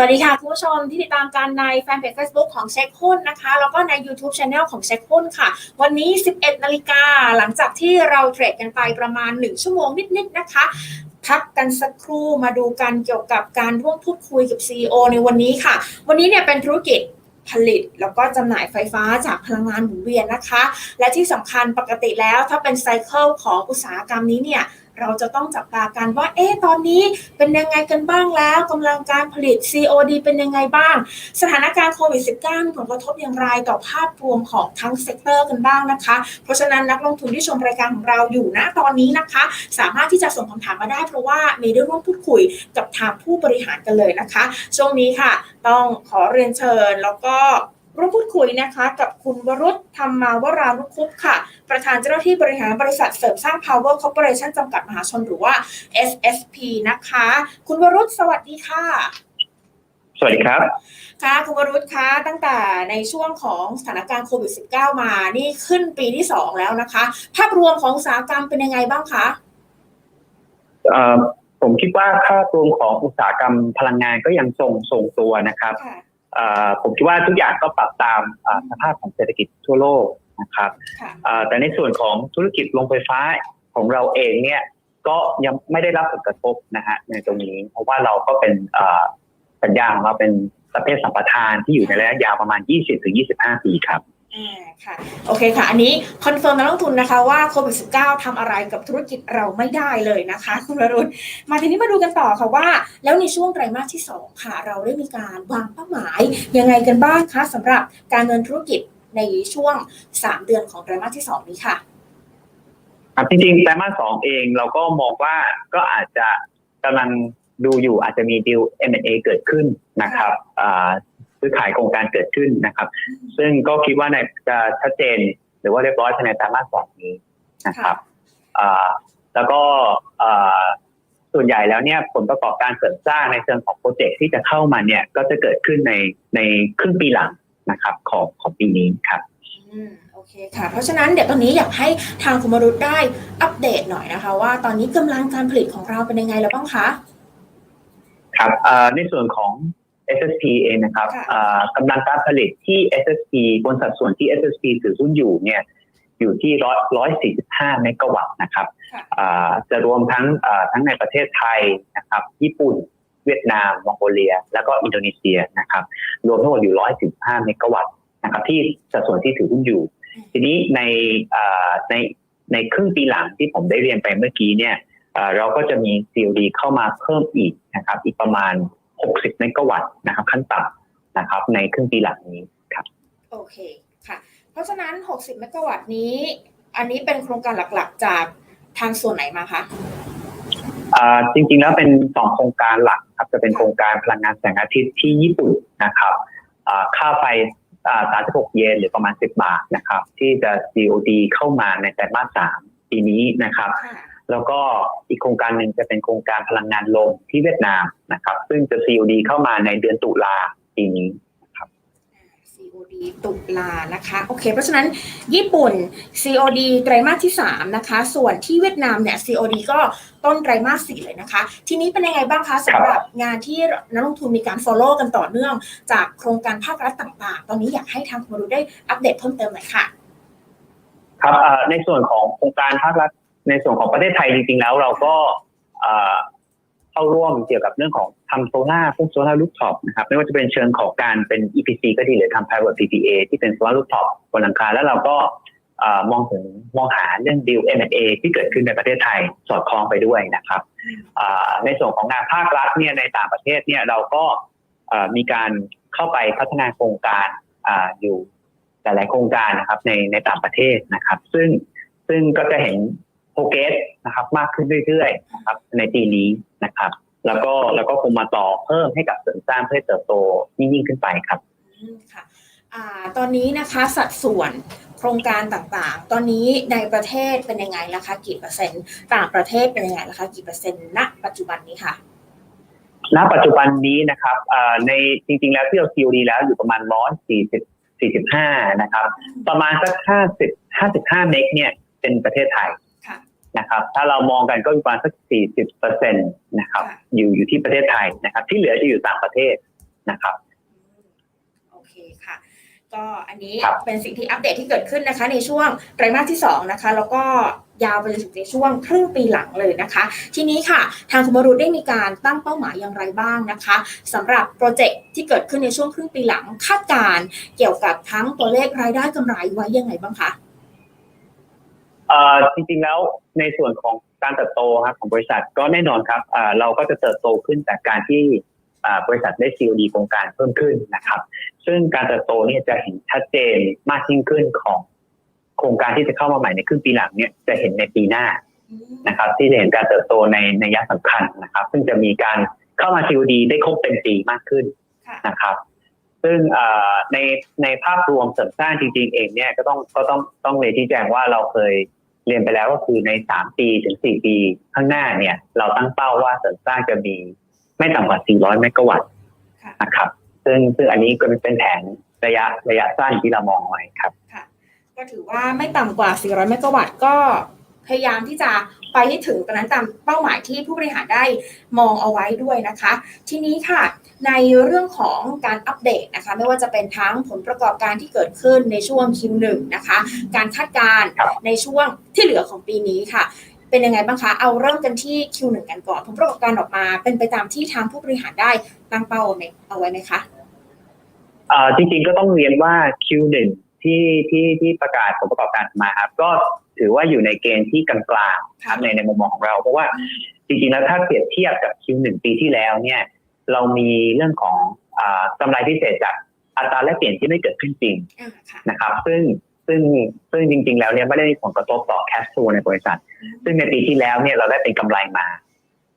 สวัสดีค่ะคุณผู้ชมที่ติดตามการในแฟนเพจ Facebook ของเช็คหุ้นนะคะ แล้วก็ใน YouTube Channel ของเช็คหุ้นค่ะ วันนี้ 11 นาฬิกาหลังจากที่เราเทรดกันไปประมาณ 1 ชั่วโมงนิด ๆ นะคะพักกันสักครู่มาดูกันเกี่ยวกับการร่วมพูดคุยกับ CEO ในวันนี้ค่ะ วันนี้เนี่ยเป็นธุรกิจผลิตแล้วก็จำหน่ายไฟฟ้าจากพลังงานหมุนเวียนนะคะ และที่สำคัญปกติแล้วถ้าเป็นไซเคิลของอุตสาหกรรมนี้เนี่ย เราจะต้องจับตากันว่า เอ๊ะ ตอนนี้เป็นยังไงกันบ้างแล้วกำลังการผลิต COD เป็นยังไงบ้าง สถานการณ์โควิด -19 มีผลกระทบอย่างไรต่อภาพรวมของทั้งเซกเตอร์กันบ้างนะคะ เพราะฉะนั้นนักลงทุนที่ชมรายการของเราอยู่ณตอนนี้นะคะ สามารถที่จะส่งคำถามมาได้เพราะว่ามีได้ร่วมพูดคุยกับทางผู้บริหารกันเลยนะคะ ช่วงนี้ค่ะ ต้องขอเรียนเชิญแล้วก็ ร่วมพูดคุยนะคะกับคุณวรุษธรรมาวรานุคุปต์ค่ะ ประธานเจ้าหน้าที่บริหารบริษัทเสริมสร้าง Power Corporation จำกัดมหาชนหรือว่า SSP นะคะ คุณวรุษสวัสดีค่ะ สวัสดีครับ ค่ะคุณวรุษคะตั้งแต่ในช่วงของสถานการณ์โควิด -19 มานี่ขึ้นปีที่ 2 แล้วนะคะ ภาพรวมของอุตสาหกรรมเป็นยังไงบ้างคะเอ่อผมคิดว่าค่ารวมของอุตสาหกรรมพลังงานก็ยังทรงทรงตัวนะครับค่ะเอ่อ ผมคิดว่าทุกอย่างก็ปรับตามอ่าสภาพของเศรษฐกิจทั่วโลกนะครับค่ะเอ่อแต่ในส่วนของธุรกิจโรงไฟฟ้าของเราเองเนี่ยก็ยังไม่ได้รับผลกระทบนะฮะในตรงนี้ เพราะว่าเราก็เป็นเอ่อสัญญาของเราเป็นประเภทสัมปทานที่อยู่ในระยะยาวประมาณ 20-25 ปีครับ อ่าค่ะโอเคค่ะ อันนี้คอนเฟิร์มนักลงทุนนะคะว่าโควิด -19 ทำอะไรกับธุรกิจเราไม่ได้เลยนะคะคุณวรุณมาทีนี้มาดูกันต่อค่ะว่า แล้วในช่วงไตรมาสที่ 2 ค่ะ เราได้มีการวางเป้าหมายยังไงกันบ้างคะสำหรับการเงินธุรกิจในช่วง 3 เดือนของไตรมาสที่ 2 นี้ค่ะครับจริงๆไตรมาสสองเองเราก็มองว่าก็อาจจะกำลังดูอยู่อาจจะมีดีล M&A เกิดขึ้นนะครับอ่า ซื้อขายโครงการเกิดขึ้นนะครับ ซึ่งก็คิดว่าในจะชัดเจนหรือว่าเรียบร้อยภายในไตรมาสสองนี้นะครับอ่าแล้วก็อ่าส่วนใหญ่แล้วเนี่ยผลประกอบการเสริมสร้างในเชิงของโปรเจกต์ที่จะเข้ามาเนี่ยก็จะเกิดขึ้นในในครึ่งปีหลังนะครับของของปีนี้ครับอืมโอเคค่ะ เพราะฉะนั้นเดี๋ยวตอนนี้อยากให้ทางคุณวรุษได้อัปเดตหน่อยนะคะ ว่าตอนนี้กำลังการผลิตของเราเป็นยังไงแล้วบ้างคะ ครับเอ่อในส่วนของ SSP เองนะครับค่ะเอ่อกำลังการผลิตที่ SSP บนสัดส่วนที่ SSP ถือหุ้นอยู่เนี่ยอยู่ที่ร้อยร้อยสี่สิบห้าเมกะวัตต์นะครับค่ะอ่าจะรวมทั้งอ่าทั้งในประเทศไทยนะครับ ญี่ปุ่น เวียดนาม มองโกเลีย แล้วก็อินโดนีเซียนะครับ รวมทั้งหมดอยู่ร้อยสิบห้าเมกะวัตต์นะครับ ที่สัดส่วนที่ถือหุ้นอยู่ ทีนี้ในอ่าในในครึ่งปีหลังที่ผมได้เรียนไปเมื่อกี้เนี่ยเอ่อเราก็จะมี COD เข้ามาเพิ่มอีกนะครับ อีกประมาณ 60เมกะวัตต์นะครับขั้นต่ำนะครับในครึ่งปีหลังนี้ครับโอเคค่ะ เพราะฉะนั้น 60เมกะวัตต์นี้ อันนี้เป็นโครงการหลักๆจากทางส่วนไหนมาคะอ่าจริงๆแล้วเป็น2โครงการหลักครับจะเป็นโครงการพลังงานแสงอาทิตย์ที่ญี่ปุ่นนะครับอ่าค่าไฟอ่า36 เยนหรือประมาณ 10 บาทนะครับ ที่จะ COD เข้ามาในไตรมาส3ปีนี้นะครับค่ะ แล้วก็อีกโครงการหนึ่งจะเป็นโครงการพลังงานลมที่เวียดนามนะครับ ซึ่งจะ COD เข้ามาในเดือนตุลาปีนี้ COD ตุลานะคะโอเค เพราะฉะนั้นญี่ปุ่น COD ไตรมาสที่ 3 นะคะ ส่วนที่เวียดนามเนี่ย COD ก็ต้นไตรมาส4เลยนะคะ ทีนี้เป็นยังไงบ้างคะสำหรับงานที่นักลงทุนมีการ follow กันต่อเนื่อง จากโครงการภาครัฐต่างๆ ตอนนี้อยากให้ทางคุณวรุษได้อัปเดตเพิ่มเติมหน่อยค่ะ ครับเอ่อในส่วนของโครงการภาครัฐ ในส่วนของประเทศไทยจริงๆแล้ว เราก็เข้าร่วมเกี่ยวกับเรื่องของทำโซล่าพวกโซล่าลูฟท็อปนะครับไม่ว่าจะเป็นเชิงของการเป็น EPC ก็ดีหรือทำ private PPA ที่เป็นโซล่าลูฟท็อปบนหลังคาแล้วเราก็มองถึงมองหาเรื่อง deal M&A ที่เกิดขึ้นในประเทศไทยสอดคล้องไปด้วยนะครับในส่วนของงานภาครัฐเนี่ยในต่างประเทศเนี่ยเราก็มีการเข้าไปพัฒนาโครงการออยู่หลายๆโครงการนะครับในในต่างประเทศนะครับ ซึ่งซึ่งก็จะเห็น เกรสนะครับมากขึ้นเรื่อยๆนะครับในปีนี้นะครับ แล้วก็แล้วก็คงมาต่อเพิ่มให้กับเสริมสร้างเพื่อให้เติบโตยิ่งๆขึ้นไปครับอืมค่ะอ่าตอนนี้นะคะสัดส่วนโครงการต่างๆ ตอนนี้ในประเทศเป็นยังไงล่ะคะกี่เปอร์เซ็นต์ต่างประเทศเป็นยังไงล่ะคะกี่เปอร์เซ็นต์ณปัจจุบันนี้ค่ะณปัจจุบันนี้นะครับเอ่อในจริงๆ แล้วที่เรา COD แล้วอยู่ประมาณ140 45นะครับ ประมาณสัก50 55เมกเนี่ยเป็นประเทศไทยค่ะ นะครับ ถ้าเรามองกันก็ประมาณสัก 40เปอร์เซ็นต์นะครับค่ะอยู่อยู่ที่ประเทศไทยนะครับ ที่เหลือจะอยู่ต่างประเทศนะครับ โอเคค่ะ ก็อันนี้ครับเป็นสิ่งที่อัปเดตที่เกิดขึ้นนะคะ ในช่วงไตรมาสที่ 2 นะคะ แล้วก็ยาวไปจนถึงในช่วงครึ่งปีหลังเลยนะคะ ทีนี้ค่ะ ทางคุณบรุษได้มีการตั้งเป้าหมายอย่างไรบ้างนะคะสำหรับโปรเจกต์ที่เกิดขึ้นในช่วงครึ่งปีหลังคาดการณ์เกี่ยวกับทั้งตัวเลขรายได้กำไรไว้ยังไงบ้างคะเอ่อ จริงๆแล้วในส่วนของการเติบโตครับของบริษัทก็แน่นอนครับเราก็จะเติบโตขึ้นจากการที่บริษัทได้ COD โครงการเพิ่มขึ้นนะครับ ซึ่งการเติบโตนี่จะเห็นชัดเจนมากยิ่งขึ้นของโครงการที่จะเข้ามาใหม่ในครึ่งปีหลังเนี่ยจะเห็นในปีหน้านะครับ ที่จะเห็นการเติบโตในในยะสำคัญนะครับ ซึ่งจะมีการเข้ามา COD ได้ครบเป็นปีมากขึ้นนะครับ ซึ่งในในภาพรวมเสริมสร้างจริงๆเองเนี่ยก็ต้องก็ต้องต้องเรียที่แจ้งว่าเราเคย เรียนไปแล้วก็คือใน3ปีถึง4ปีข้างหน้าเนี่ย เราตั้งเป้าว่าเสริมสร้างจะมีไม่ต่ำกว่า 400 เมกะวัตต์ค่ะนะครับ ซึ่งซึ่งอันนี้ก็เป็นแผนระยะระยะสั้นที่เรามองไว้ครับค่ะก็ถือว่าไม่ต่ำกว่า 400 เมกะวัตต์ก็ พยายามที่จะไปให้ถึงตรงนั้นตามเป้าหมายที่ผู้บริหารได้มองเอาไว้ด้วยนะคะ ทีนี้ค่ะในเรื่องของการอัปเดตนะคะไม่ว่าจะเป็นทั้งผลประกอบการที่เกิดขึ้นในช่วง Q1 นะคะ การคาดการณ์ครับในช่วงที่เหลือของปีนี้ค่ะ เป็นยังไงบ้างคะ เอาเริ่มกันที่ Q1 กันก่อน ผลประกอบการออกมา เป็นไปตามที่ทางผู้บริหารได้ตั้งเป้าไหมเอาไว้ไหมคะเอ่อจริงๆก็ต้องเรียนว่า Q1 ที่ที่ที่ประกาศผลประกอบการมาครับก็ ถือว่าอยู่ในเกณฑ์ที่กลางๆครับในในมุมมองของเรา เพราะว่าจริงๆแล้วถ้าเปรียบเทียบกับ Q1 ปีที่แล้วเนี่ยเรามีเรื่องของอากำไรพิเศษจากอัตราแลกเปลี่ยนที่ไม่เกิดขึ้นจริงอ่าค่ะนะครับ ซึ่งซึ่งซึ่งจริง ๆ แล้วเนี่ยไม่ได้มีผลกระทบต่อ cash flow ในบริษัท ซึ่งในปีที่แล้วเนี่ยเราได้เป็นกำไรมา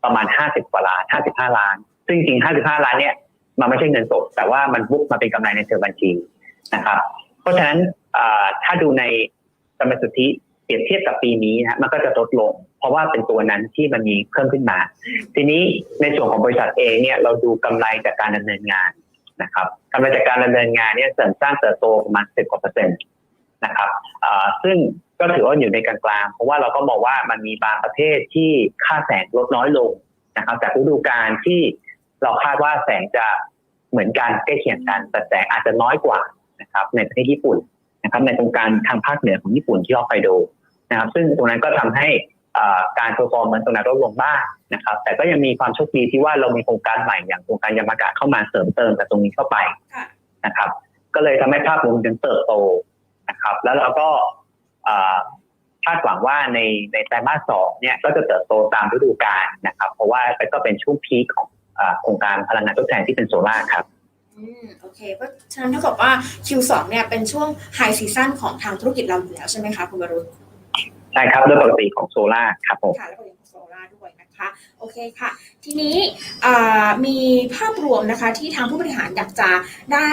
ประมาณ 50กว่าล้าน 55 ล้าน ซึ่งจริงๆ55 ล้านเนี่ยมันไม่ใช่เงินสด แต่ว่ามันบุ๊กมาเป็นกำไรในเชิงบัญชีนะครับ เพราะฉะนั้นอ่าถ้าดูในกำไรสุทธิเป รียบเทียบกับปีนี้นะมันก็จะลดลง เพราะว่าเป็นตัวนั้นที่มันมีเพิ่มขึ้นมา ทีนี้ในส่วนของบริษัทเองเนี่ยเราดูกำไรจากการดำเนินงานนะครับกำไรจากการดำเนินงานเนี่ยเสริมสร้างเติบโตประมาณ10กว่าเปอร์เซ็นต์นะครับอ่าซึ่งก็ถือว่าอยู่ในกลางๆ เพราะว่าเราก็มองว่ามันมีบางประเทศที่ค่าแสงลดน้อยลงนะครับจากฤดูกาลที่เราคาดว่าแสงจะเหมือนกันใกล้เคียงกัน แต่แสงอาจจะน้อยกว่านะครับในประเทศญี่ปุ่นนะครับในโครงการทางภาคเหนือของญี่ปุ่นที่ฮอกไกโด นะครับ ซึ่งตรงนั้นก็ทำให้การเพอร์ฟอร์มมันตรงนั้นลดลงบ้างนะครับ แต่ก็ยังมีความโชคดีที่ว่าเรามีโครงการใหม่อย่างโครงการยามากะเข้ามาเสริมเติมจากตรงนี้เข้าไปนะครับ ก็เลยทำให้ภาพรวมยังเติบโตนะครับ แล้วเราก็คาดหวังว่าในในไตรมาสสองเนี่ยก็จะเติบโตตามฤดูกาลนะครับ เพราะว่าก็เป็นช่วงพีคของโครงการพลังงานทดแทนที่เป็นโซล่าร์ครับอืมโอเคเพราะฉะนั้นเท่ากับว่า Q2 เนี่ยเป็นช่วงไฮซีซั่นของทางธุรกิจเราอยู่แล้วใช่ไหมคะคุณบรุษ ใช่ครับโดยปกติของโซล่าร์ครับผมค่ะแล้วก็ยังโซล่าด้วยนะคะโอเคค่ะ ทีนี้อ่ามีภาพรวมนะคะ ที่ทางผู้บริหารอยากจะได้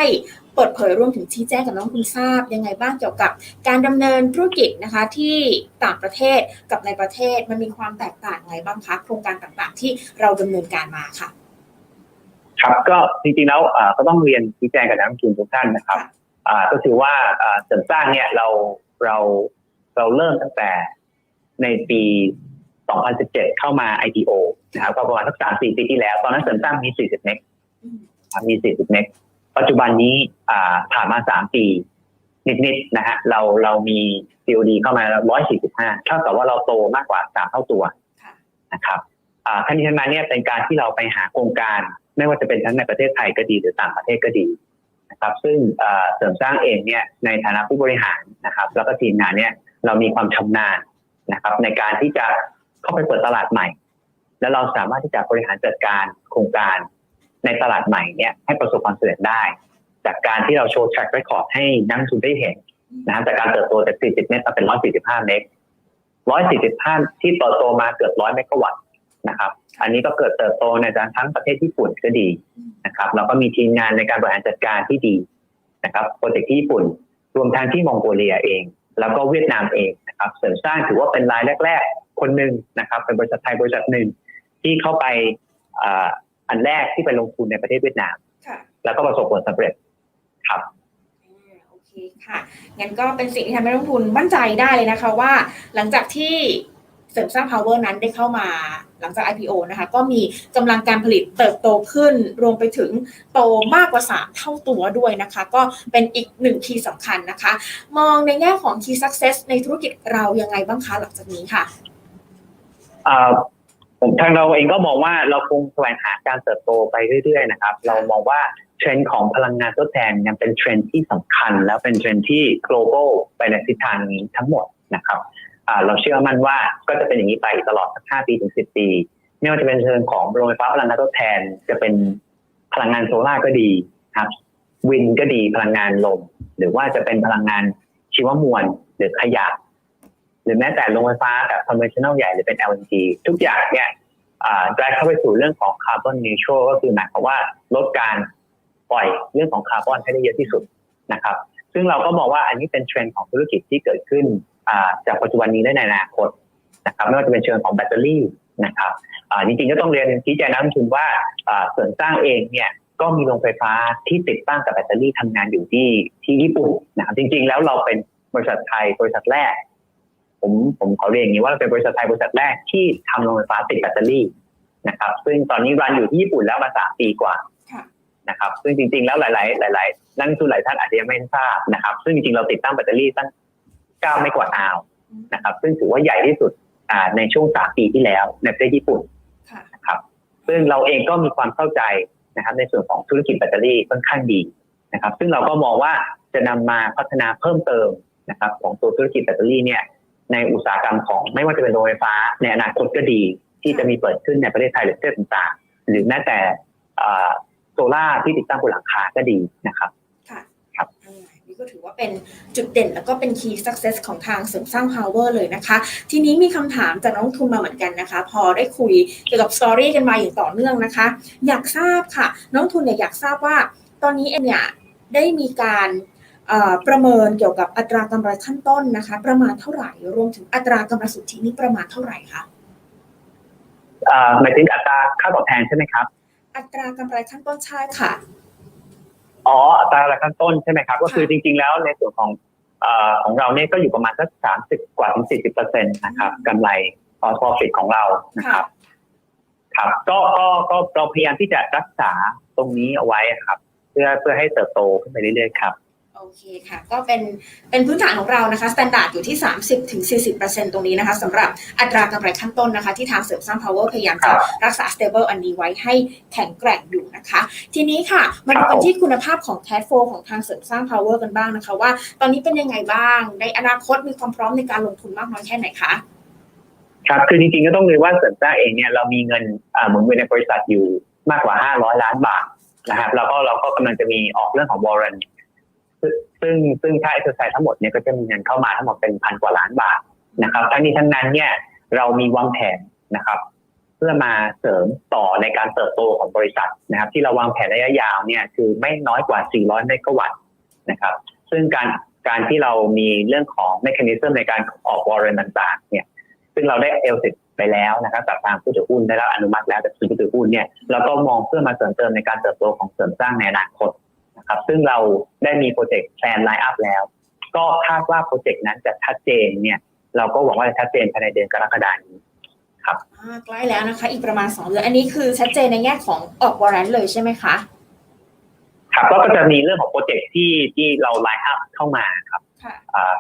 เปิดเผยรวมถึงชี้แจงกับน้องคุณทราบยังไงบ้างเกี่ยวกับ การดำเนินธุรกิจนะคะที่ต่างประเทศกับในประเทศมันมีความแตกต่างยังไงบ้างคะโครงการต่างๆ ที่เราดำเนินการมาค่ะ ครับก็จริงๆแล้วอ่าก็ต้องเรียนชี้แจงกับนักลงทุนทุกท่านนะครับค่ะอ่าก็คือว่าอ่าเสริมสร้างเนี่ยเราเรา เราเริ่มตั้งแต่ในปี 2017 เข้ามา IPO นะครับก็ประมาณสักสามสี่ปีที่แล้ว ตอนนั้นเสริมสร้างมี 40 เมกอืมครับมี 40 เมกปัจจุบันนี้อ่าผ่านมา 3 ปีนิดๆนะฮะเราเรามี COD เข้ามาแล้ว145 เท่ากับว่าเราโตมากกว่า 3 เท่าตัวค่ะนะครับอ่าขั้นที่ทั้งนั้นเนี่ยเป็นการที่เราไปหาโครงการ ไม่ว่าจะเป็นทั้งในประเทศไทยก็ดีหรือต่างประเทศก็ดีนะครับ ซึ่งอ่าเสริมสร้างเองเนี่ยในฐานะผู้บริหารนะครับ แล้วก็ทีมงานเนี่ย เรามีความชำนาญนะครับ ในการที่จะเข้าไปเปิดตลาดใหม่ แล้วเราสามารถที่จะบริหารจัดการโครงการในตลาดใหม่เนี่ยให้ประสบความสำเร็จได้ จากการที่เราโชว์ track record ให้นักทุนได้เห็นนะครับจากการเติบโตจาก 40 เมกมาเป็น 145 เมก145 ที่ติบโตมาเกือบ 100 เมกะวัตต์นะครับ อันนี้ก็เกิดเติบโตในทั้งประเทศญี่ปุ่นก็ดีนะครับแล้วก็มีทีมงานในการบริหารจัดการที่ดีนะครับโปรเจกต์ที่ญี่ปุ่น รวมทั้งที่มองโกเลียเอง แล้วก็เวียดนามเองนะครับเสริมสร้างถือว่าเป็นรายแรก ๆ คนหนึ่งนะครับเป็นบริษัทไทยบริษัทหนึ่งที่เข้าไปอ่าอันแรกที่ไปลงทุนในประเทศเวียดนามค่ะแล้วก็ประสบผลสำเร็จครับอ่าโอเคค่ะงั้นก็เป็นสิ่งที่ทำให้นักลงทุนมั่นใจได้เลยนะคะว่า หลังจากที่ เสริมสร้าง power นั้นได้เข้ามาหลังจาก IPO นะคะ ก็มีกำลังการผลิตเติบโตขึ้น รวมไปถึงโตมากกว่า 3 เท่าตัวด้วยนะคะ ก็เป็นอีกหนึ่งคีย์สำคัญนะคะ มองในแง่ของ key success ในธุรกิจเรายังไงบ้างคะหลังจากนี้ค่ะทางเราเองก็มองว่าเราคงแสวงหาการเติบโตไปเรื่อยๆนะครับ เรามองว่าเทรนด์ของพลังงานทดแทนยังเป็นเทรนด์ที่สำคัญ แล้วเป็นเทรนด์ที่ global ไปในทิศทางนี้ทั้งหมดนะครับ เราเชื่อมั่นว่าก็จะเป็นอย่างนี้ไปตลอดสัก5ปีถึง10ปี ไม่ว่าจะเป็นเชิงของโรงไฟฟ้าพลังงานทดแทน จะเป็นพลังงานโซลาร์ก็ดีครับ วินก็ดีพลังงานลม หรือว่าจะเป็นพลังงานชีวมวลหรือขยะ หรือแม้แต่โรงไฟฟ้าแบบ conventional ใหญ่หรือเป็น LNG ทุกอย่างเนี่ยอ่า drive เข้าไปสู่เรื่องของ carbon neutral ก็คือหมายความว่าลดการปล่อยเรื่องของคาร์บอนให้ได้เยอะที่สุดนะครับ ซึ่งเราก็มองว่าอันนี้เป็นเทรนด์ของธุรกิจที่เกิดขึ้น จากปัจจุบันนี้ได้ในอนาคตนะครับไม่ว่าจะเป็นเชิงของแบตเตอรี่นะครับอ่าจริงๆก็ต้องเรียนชี้แจงนักลงทุนว่าอ่าเสริมสร้างเองเนี่ยก็มีโรงไฟฟ้าที่ติดตั้งกับแบตเตอรี่ทำงานอยู่ที่ที่ญี่ปุ่นนะครับจริง ๆ แล้วเราเป็นบริษัทไทยบริษัทแรก ผมผมขอเรียนอย่างนี้ว่าเราเป็นบริษัทไทยบริษัทแรกที่ทำโรงไฟฟ้าติดแบตเตอรี่นะครับ ซึ่งตอนนี้รันอยู่ที่ญี่ปุ่นแล้วมาสามปีกว่าค่ะนะครับ ซึ่งจริง ๆ แล้วหลาย ๆ หลาย ๆ นักลงทุนหลายท่านอาจจะยังไม่ทราบนะครับ ซึ่งจริงๆเราติดตั้งแบตเตอรี่ตั้ง เก้าไม่กว่าอาวนะครับ ซึ่งถือว่าใหญ่ที่สุดอ่าในช่วงสามปีที่แล้วในประเทศญี่ปุ่นค่ะนะครับ ซึ่งเราเองก็มีความเข้าใจนะครับ ในส่วนของธุรกิจแบตเตอรี่ค่อนข้างดีนะครับ ซึ่งเราก็มองว่าจะนำมาพัฒนาเพิ่มเติมนะครับ ของตัวธุรกิจแบตเตอรี่เนี่ยในอุตสาหกรรมของไม่ว่าจะเป็นโรงไฟฟ้า ในอนาคตก็ดีที่จะมีเปิดขึ้นในประเทศไทยหรือประเทศต่างๆ หรือแม้แต่โซล่าที่ติดตั้งบนหลังคาก็ดีนะครับค่ะครับอ่านี่ ก็ถือว่าเป็นจุดเด่น แล้วก็เป็น key success ของทางเสริมสร้าง power เลยนะคะ ทีนี้มีคำถามจากน้องทุนมาเหมือนกันนะคะ พอได้คุยเกี่ยวกับสตอรี่กันมาอย่างต่อเนื่องนะคะ อยากทราบค่ะ น้องทุนเนี่ยอยากทราบว่า ตอนนี้เอ็มเนี่ยได้มีการเอ่อประเมินเกี่ยวกับอัตรากำไรขั้นต้นนะคะ ประมาณเท่าไหร่ รวมถึงอัตรากำไรสุทธินี่ประมาณเท่าไหร่คะอ่าหมายถึงอัตราค่าตอบแทนใช่ไหมครับ อัตรากำไรขั้นต้นใช่ค่ะ อ๋ออัตราขั้นต้นใช่ไหมครับ ก็คือจริง ๆ แล้วในส่วนของเอ่อของเราเนี่ยก็อยู่ประมาณสักสามสิบกว่าถึงสี่สิบเปอร์เซ็นต์นะครับกำไรพอ profit ของเรานะครับครับก็ก็ก็เราพยายามที่จะรักษาตรงนี้เอาไว้ครับ เพื่อเพื่อให้เติบโตขึ้นไปเรื่อยๆครับ โอเคค่ะ ก็เป็นเป็นพื้นฐานของเรานะคะสแตนดาร์ดอยู่ที่30ถึง40ตรงนี้นะคะสำหรับอัตรากำไรขั้นต้นนะคะที่ทางเสริมสร้าง power พยายามจะรักษา stable อันนี้ไว้ให้แข็งแกร่งอยู่นะคะ ทีนี้ค่ะ มาดูกันที่คุณภาพของ cash flow ของทางเสริมสร้าง power กันบ้างนะคะ ว่าตอนนี้เป็นยังไงบ้าง ในอนาคตมีความพร้อมในการลงทุนมากน้อยแค่ไหนคะครับคือจริงๆก็ต้องเรียนว่าเสริมสร้างเองเนี่ยเรามีเงินอ่าหมุนเวียนในบริษัทอยู่มากกว่า 500 ล้านบาทนะครับแล้วก็เราก็กำลังจะมีออกเรื่องของวอร์เรน ซึ่งซึ่งถ้าเอ็กซ์ไซทั้งหมดเนี่ยก็จะมีเงินเข้ามาทั้งหมดเป็นพันกว่าล้านบาทนะครับทั้งนี้ทั้งนั้นเนี่ยเรามีวางแผนนะครับ เพื่อมาเสริมต่อในการเติบโตของบริษัทนะครับ ที่เราวางแผนระยะยาวเนี่ยคือไม่น้อยกว่า 400เมกะวัตต์นะครับ ซึ่งการการที่เรามีเรื่องของเมคานิซึมในการออกวอร์เรนต่างๆ เนี่ย ซึ่งเราได้เอลสิไปแล้วนะครับจากทางผู้ถือหุ้นได้รับอนุมัติแล้วจากผู้ถือหุ้นเนี่ยเราก็มองเพื่อมาเสริมเติมในการเติบโตของเสริมสร้างในอนาคตนะ ครับซึ่งเราได้มีโปรเจกต์แพลนไลน์อัพแล้ว ก็คาดว่าโปรเจกต์นั้นจะชัดเจนเนี่ยเราก็หวังว่าจะชัดเจนภายในเดือนกรกฎาคมนี้อ่าใกล้แล้วนะคะ อีกประมาณ2เดือนอันนี้คือชัดเจนในแง่ของออกวอร์เรนเลยใช่ไหมคะครับก็จะมีเรื่องของโปรเจกต์ที่ที่เราไลน์อัพเข้ามาครับค่ะอ่า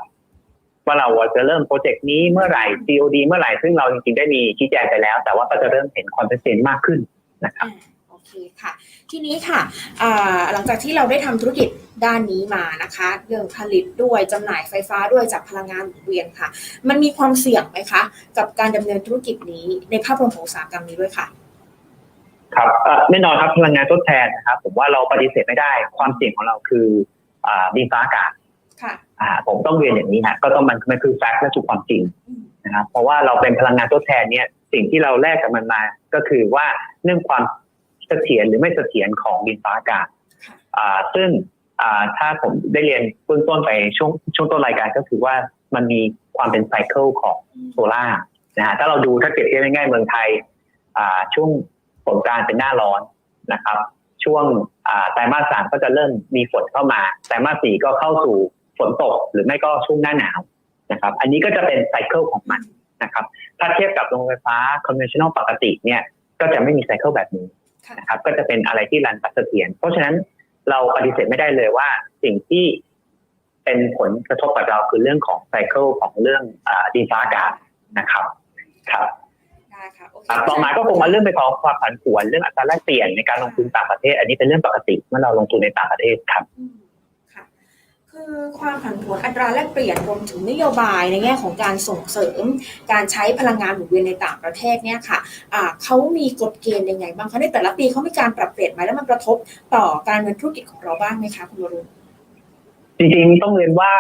ว่าเราจะเริ่มโปรเจกต์นี้เมื่อไหร่ COD เมื่อไหร่ซึ่งเราจริงๆได้มีชี้แจงไปแล้ว แต่ว่าก็จะเริ่มเห็นความชัดเจนมากขึ้นนะครับอ่าโอ เคค่ะ ทีนี้ค่ะอ่าหลังจากที่เราได้ทำธุรกิจด้านนี้มานะคะ เรื่องผลิตด้วยจำหน่ายไฟฟ้าด้วยจากพลังงานหมุนเวียนค่ะ มันมีความเสี่ยงไหมคะ กับการดำเนินธุรกิจนี้ในภาพรวมของอุตสาหกรรมนี้ด้วยค่ะครับเอ่อแน่นอนครับพลังงานทดแทนนะครับผมว่าเราปฏิเสธไม่ได้ความเสี่ยงของเราคืออ่าดินฟ้าอากาศค่ะอ่าผมต้องเรียนอย่างนี้ฮะก็ต้องมันมันคือแฟกต์และคือความจริงอืมนะครับเพราะว่าเราเป็นพลังงานทดแทนเนี่ยสิ่งที่เราแลกกับมันมา ก็คือว่าเรื่องความ เสถียรหรือไม่เสถียรของดินฟ้าอากาศอ่าซึ่งอ่าถ้าผมได้เรียนเบื้องต้นไปช่วงช่วงต้นรายการก็คือว่ามันมีความเป็นไซเคิลของโซล่านะฮะถ้าเราดูถ้าเปรียบเทียบง่ายๆเมืองไทยอ่าช่วงสงการเป็นหน้าร้อนนะครับ ช่วงอ่าไตรมาสสามก็จะเริ่มมีฝนเข้ามาไตรมาสสี่ก็เข้าสู่ฝนตกหรือไม่ก็ช่วงหน้าหนาวนะครับ อันนี้ก็จะเป็นไซเคิลของมันนะครับ ถ้าเทียบกับโรงไฟฟ้า conventional ปกติเนี่ยก็จะไม่มีไซเคิลแบบนี้ นะครับก็จะเป็นอะไรที่รันตัดเสถียรเพราะฉะนั้นเราปฏิเสธไม่ได้เลยว่าสิ่งที่เป็นผลกระทบกับเราคือเรื่องของไซเคิลของเรื่องอาดินฟ้าอากาศนะครับครับได้ค่ะโอเคอะต่อมาก็คงมาเรื่องไปของความผันผวนเรื่องอัตราแลกเปลี่ยนในการลงทุนต่างประเทศ อันนี้เป็นเรื่องปกติเมื่อเราลงทุนในต่างประเทศครับอืมค่ะ คือความผันผวนอัตราแลกเปลี่ยนรวมถึงนโยบายในแง่ของการส่งเสริม การใช้พลังงานหมุนเวียนในต่างประเทศเนี่ยค่ะอ่าเขามีกฎเกณฑ์ยังไงบ้างคะในแต่ละปีเขามีการปรับเปลี่ยนไหมแล้วมันกระทบต่อการเงินธุรกิจของเราบ้างไหมคะคุณวรุณจริงๆต้องเรียนว่า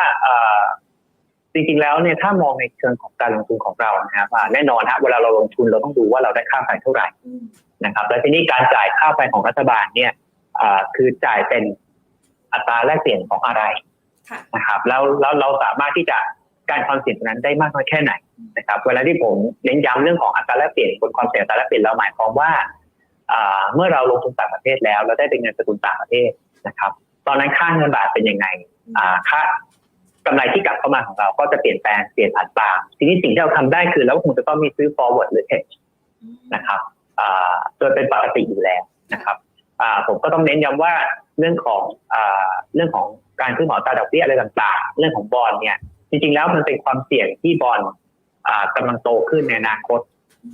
จริงๆแล้วเนี่ยถ้ามองในเชิงของการลงทุนของเรานะครับแน่นอนฮะเวลาเราลงทุนเราต้องดูว่าเราได้ค่าไฟเท่าไหร่นะครับ และทีนี้การจ่ายค่าไฟของรัฐบาลเนี่ยคือจ่ายเป็นอัตราแลกเปลี่ยนของอะไร นะครับแล้วแล้วเราสามารถที่จะการความเสี่ยงตรงนั้นได้มากน้อยแค่ไหนนะครับเวลาที่ผมเน้นย้ำเรื่องของอัตราแลกเปลี่ยนบนความเสี่ยงอัตราแลกเปลี่ยนเราหมายความว่าเมื่อเราลงทุนต่างประเทศแล้ว เราได้เป็นเงินสกุลต่างประเทศนะครับ ตอนนั้นค่าเงินบาทเป็นยังไงค่ากำไรที่กลับเข้ามาของเราก็จะเปลี่ยนแปลงเปลี่ยนผ่านตาทีนี้สิ่งที่เราทำได้คือเราคงจะต้องมีซื้อ forward หรือ hedge อืมนะครับโดยเป็นปกติอยู่แล้วนะครับผมก็ต้องเน้นย้ำว่าเรื่องของอเรื่องของ การซื้อเหมาตราดอกเบี้ยอะไรต่างๆ เรื่องของบอลเนี่ย จริงๆแล้วมันเป็นความเสี่ยงที่บอลอ่ากำลังโตขึ้นในอนาคต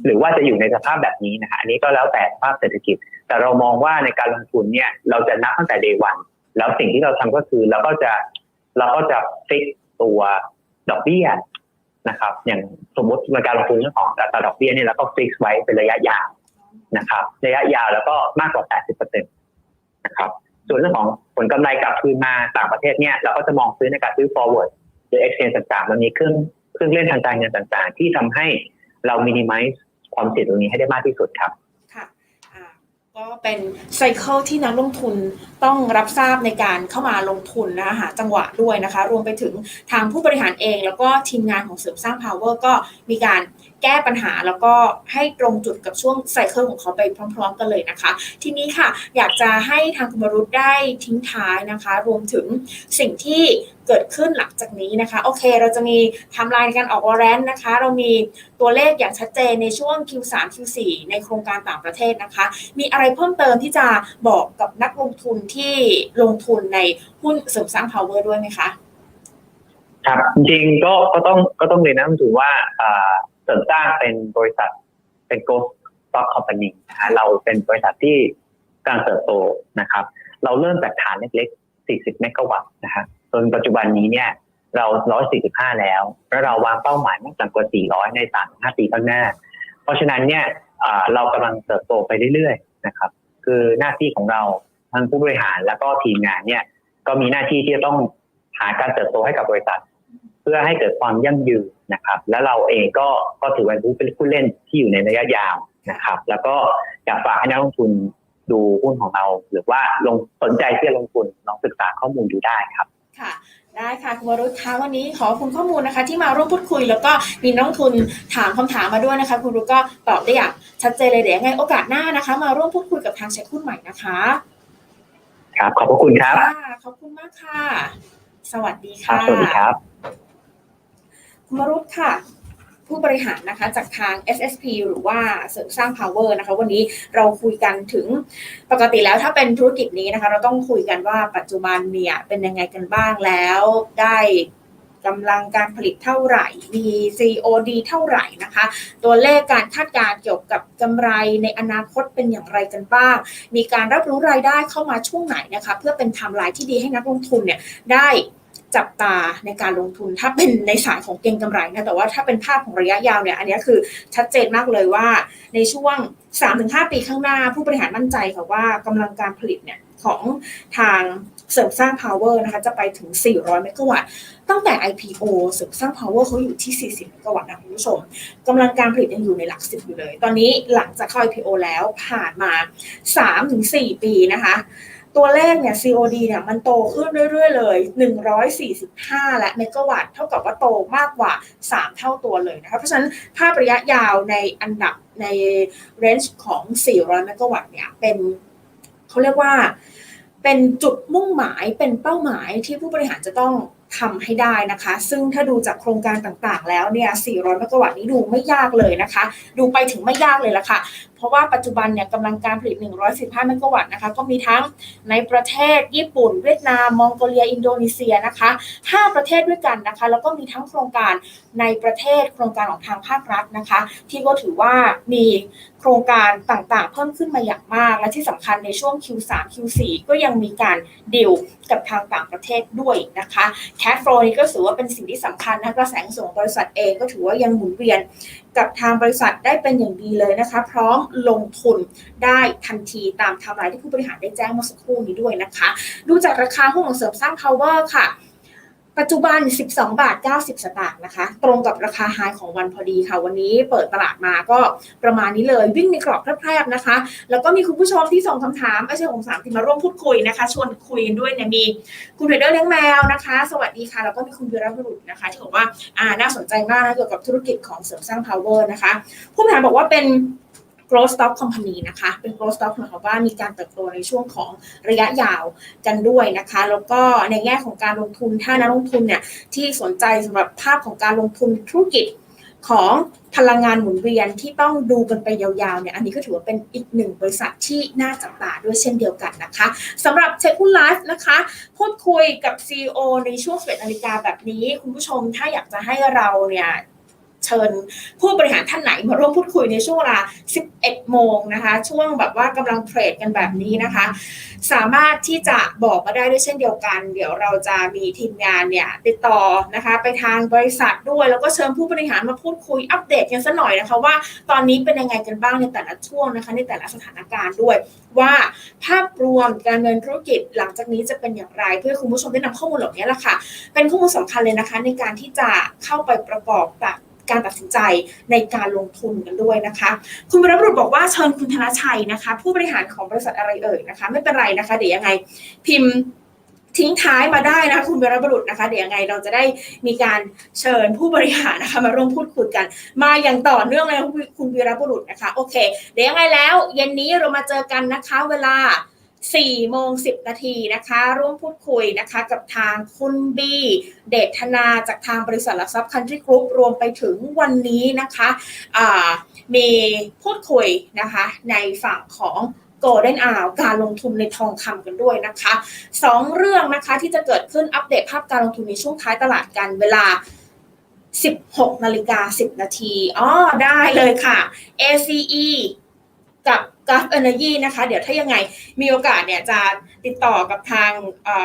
หรือว่าจะอยู่ในสภาพแบบนี้นะฮะอันนี้ก็แล้วแต่สภาพเศรษฐกิจ แต่เรามองว่าในการลงทุนเนี่ย เราจะนับตั้งแต่ day one แล้วสิ่งที่เราทำก็คือเราก็จะเราก็จะฟิกตัวดอกเบี้ยนะครับ อย่างสมมติในการลงทุนเรื่องของอัตราดอกเบี้ยเนี่ยเราก็ฟิกไว้เป็นระยะยาวนะครับ ระยะยาวแล้วก็มากกว่า 80%นะครับ ส่วนเรื่องของผลกำไรกลับคืนมาต่างประเทศเนี่ยเราก็จะมองซื้อในการซื้อ forward หรือ exchange ต่างๆมันมีเครื่องเครื่องเล่นทางการเงินต่างๆ ที่ทำให้เรา minimize ความเสี่ยงตรงนี้ให้ได้มากที่สุดครับค่ะก็เป็นไซเคิลที่นักลงทุนต้องรับทราบในการเข้ามาลงทุนนะคะหาจังหวะด้วยนะคะ รวมไปถึงทางผู้บริหารเอง แล้วก็ทีมงานของเสริมสร้าง power ก็มีการ แก้ปัญหาแล้วก็ให้ตรงจุดกับช่วงไซเคิลของเขาไปพร้อม ๆ กันเลยนะคะ ทีนี้ค่ะอยากจะให้ทางคุณมรุษได้ทิ้งท้ายนะคะ รวมถึงสิ่งที่เกิดขึ้นหลังจากนี้นะคะ โอเค เราจะมีทำลายในการออกวอร์เรนต์นะคะ เรามีตัวเลขอย่างชัดเจนในช่วง Q3 Q4 ในโครงการต่างประเทศนะคะ มีอะไรเพิ่มเติมที่จะบอกกับนักลงทุนที่ลงทุนในหุ้นเสริมสร้าง power ด้วยไหมคะ ครับ จริงๆก็ก็ต้องก็ต้องเรียนนะถือว่าอ่า เสริมสร้างเป็นบริษัทเป็น growth stock company นะฮะเราเป็นบริษัทที่กำลังเติบโตนะครับ เราเริ่มจากฐานเล็กๆ 40 เมกะวัตต์นะฮะจนปัจจุบันนี้เนี่ยเรา 145 แล้ว แล้วเราวางเป้าหมายไม่ต่ำกว่า 400 ใน 3-5 ปีข้างหน้า เพราะฉะนั้นเนี่ยเรากำลังเติบโตไปเรื่อยๆ นะครับ คือหน้าที่ของเราทางผู้บริหารแล้วก็ทีมงานเนี่ย ก็มีหน้าที่ที่จะต้องหาการเติบโตให้กับบริษัท เพื่อให้เกิดความยั่งยืนนะครับ แล้วเราเองก็ก็ถือเป็นผู้เป็นผู้เล่นที่อยู่ในระยะยาวนะครับ แล้วก็อยากฝากให้นักลงทุนดูหุ้นของเรา หรือว่าลงสนใจที่จะลงทุนลองศึกษาข้อมูลดูได้ครับค่ะได้ค่ะคุณวรุษคะวันนี้ขอบคุณข้อมูลนะคะ ที่มาร่วมพูดคุย แล้วก็มีนักลงทุนถามคำถามมาด้วยนะคะ คุณวรุษก็ตอบได้อย่างชัดเจนเลยเดี๋ยวยังไงโอกาสหน้านะคะ มาร่วมพูดคุยกับทางเช็คหุ้นใหม่นะคะ ครับขอบพระคุณครับค่ะขอบคุณมากค่ะ สวัสดีครัค่ะบสวัสดีครับ คุณวรุษค่ะ ผู้บริหารนะคะจากทาง SSP หรือว่าเสริมสร้าง power นะคะ วันนี้เราคุยกันถึงปกติแล้วถ้าเป็นธุรกิจนี้นะคะ เราต้องคุยกันว่าปัจจุบันเนี่ยเป็นยังไงกันบ้างแล้วได้กำลังการผลิตเท่าไหร่ มี COD เท่าไหร่นะคะ ตัวเลขการคาดการณ์เกี่ยวกับกำไรในอนาคตเป็นอย่างไรกันบ้าง มีการรับรู้รายได้เข้ามาช่วงไหนนะคะ เพื่อเป็นไทม์ไลน์ที่ดีให้นักลงทุนเนี่ยได้ จับตาในการลงทุน ถ้าเป็นในสายของเก็งกำไรนะแต่ว่าถ้าเป็นภาพของระยะยาวเนี่ยอันนี้คือชัดเจนมากเลยว่าในช่วง 3-5 ปีข้างหน้า ผู้บริหารมั่นใจค่ะว่ากำลังการผลิตเนี่ยของทางเสริมสร้าง power นะคะจะไปถึง 400 เมกะวัตต์ ตั้งแต่ IPO เสริมสร้าง power เขาอยู่ที่ 40 เมกะวัตต์นะคุณผู้ชมกำลังการผลิตยังอยู่ในหลักสิบอยู่เลย ตอนนี้หลังจากเข้า IPO แล้วผ่านมา 3-4 ปีนะคะ ตัวเลขเนี่ย COD เนี่ยมันโตขึ้นเรื่อยๆเลย 145 และเมกะวัตต์เท่ากับว่าโตมากกว่า 3 เท่าตัวเลยนะคะ เพราะฉะนั้นภาพระยะยาวในอันดับในเรนจ์ของ 400 เมกะวัตต์เนี่ยเป็นเขาเรียกว่าเป็นจุดมุ่งหมายเป็นเป้าหมายที่ผู้บริหารจะต้องทำให้ได้นะคะ ซึ่งถ้าดูจากโครงการต่างๆ แล้วเนี่ย 400 เมกะวัตต์นี้ดูไม่ยากเลยนะคะ ดูไปถึงไม่ยากเลยละค่ะ ราะว่าปัจจุบันเนี่ยกำลังการผลิต 115 เมกะวัตต์นะคะ ก็มีทั้งในประเทศญี่ปุ่น เวียดนาม มองโกเลีย อินโดนีเซียนะคะ 5 ประเทศด้วยกันนะคะ แล้วก็มีทั้งโครงการในประเทศโครงการของทางภาครัฐนะคะ ที่ก็ถือว่ามีโครงการต่างๆ เพิ่มขึ้นมาอย่างมาก และที่สำคัญในช่วง Q3 Q4 ก็ยังมีการดิวกับทางต่างประเทศด้วยนะคะแค f โฟนี่ก็ถือว่าเป็นสิ่งที่สำคัญนะกระแสงส่งบริษัทเองก็ถือว่ายังหมุนเวียน กับทางบริษัทได้เป็นอย่างดีเลยนะคะ พร้อมลงทุนได้ทันทีตามไทม์ไลน์ที่ผู้บริหารได้แจ้งเมื่อสักครู่นี้ด้วยนะคะ ดูจากราคาหุ้นของเสริมสร้าง Power ค่ะ ปัจจุบัน 12 บาท 90 สตางค์นะคะ ตรงกับราคาไฮของวันพอดีค่ะ วันนี้เปิดตลาดมาก็ประมาณนี้เลยวิ่งในกรอบแคบๆนะคะ แล้วก็มีคุณผู้ชมที่ส่งคำถามไม่ใช่ของสามที่มาร่วมพูดคุยนะคะ ชวนคุยกันด้วยเนี่ยมีคุณเทรดเดอร์เลี้ยงแมวนะคะ สวัสดีค่ะ แล้วก็มีคุณวีรบุรุษนะคะ ที่บอกว่าอ่าน่าสนใจมากนะเกี่ยวกับธุรกิจของเสริมสร้าง power นะคะ ผู้บริหารบอกว่าเป็น growth stock company นะคะ เป็น growth stock หมายความว่ามีการเติบโตในช่วงของระยะยาวกันด้วยนะคะ แล้วก็ในแง่ของการลงทุนถ้านักลงทุนเนี่ยที่สนใจสำหรับภาพของการลงทุนธุรกิจของพลังงานหมุนเวียนที่ต้องดูกันไปยาวๆเนี่ยอันนี้ก็ถือว่าเป็นอีกหนึ่งบริษัทที่น่าจับตาด้วยเช่นเดียวกันนะคะสำหรับเช็คหุ้นไลฟ์นะคะพูดคุยกับ CEO ในช่วง11นาฬิกาแบบนี้ คุณผู้ชมถ้าอยากจะให้เราเนี่ย เชิญผู้บริหารท่านไหนมาร่วมพูดคุยในช่วงเวลา 11 โมงนะคะ ช่วงแบบว่ากำลังเทรดกันแบบนี้นะคะ สามารถที่จะบอกมาได้ด้วยเช่นเดียวกัน เดี๋ยวเราจะมีทีมงานเนี่ยติดต่อนะคะ ไปทางบริษัทด้วย แล้วก็เชิญผู้บริหารมาพูดคุยอัปเดตกันสักหน่อยนะคะว่าตอนนี้เป็นยังไงกันบ้างในแต่ละช่วงนะคะ ในแต่ละสถานการณ์ด้วย ว่าภาพรวมการเงินธุรกิจหลังจากนี้จะเป็นอย่างไร เพื่อคุณผู้ชมได้นำข้อมูลเหล่านี้แหละค่ะ เป็นข้อมูลสำคัญเลยนะคะ ในการที่จะเข้าไปประกอบกับ การตัดสินใจในการลงทุนกันด้วยนะคะ คุณบรรบุรุษบอกว่าเชิญคุณธนชัยนะคะ ผู้บริหารของบริษัทอะไรเอ่ยนะคะ ไม่เป็นไรนะคะ เดี๋ยวยังไงพิมพ์ทิ้งท้ายมาได้นะคะคุณบรรบุรุษนะคะ เดี๋ยวยังไงเราจะได้มีการเชิญผู้บริหารนะคะ มาร่วมพูดคุยกัน มาอย่างต่อเนื่องเลยคุณวีรบุรุษนะคะโอเค เดี๋ยวยังไงแล้ว เย็นนี้เรามาเจอกันนะคะ เวลา 4โมง10 นาทีนะคะ ร่วมพูดคุยนะคะกับทางคุณบีเดชธนาจากทางบริษัทหลักทรัพย์คันทรีกรุ๊ปรวมไปถึงวันนี้นะคะมีพูดคุยนะคะในฝั่งของ Golden h o u r การลงทุนในทองคำกันด้วยนะคะสองเรื่องนะคะที่จะเกิดขึ้นอัปเดตภาพการลงทุนในช่วงท้ายตลาดกันเวลา 16นาฬิกา10 นาทีอ๋อได้เลยค่ะ ACE กับ กราฟเอเนอร์ยีนะคะ เดี๋ยวถ้ายังไงมีโอกาสเนี่ยจะติดต่อกับทาง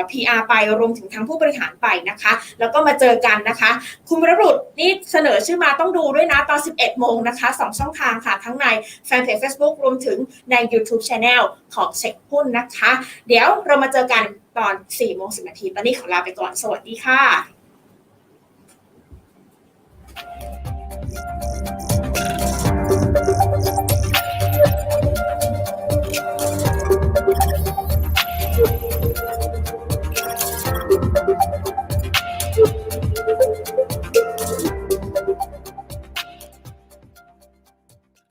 PR ไปรวมถึงทางผู้บริหารไปนะคะ แล้วก็มาเจอกันนะคะ คุณประรุษนี่เสนอชื่อมาต้องดูด้วยนะตอน 11 โมงนะคะ 2 ช่องทางค่ะ ทั้งในแฟนเพจ Facebook รวมถึงใน YouTube Channel ของเช็คหุ้นนะคะ เดี๋ยวเรามาเจอกันตอน 4 โมง 10 นาที ตอนนี้ขอลาไปก่อน สวัสดีค่ะ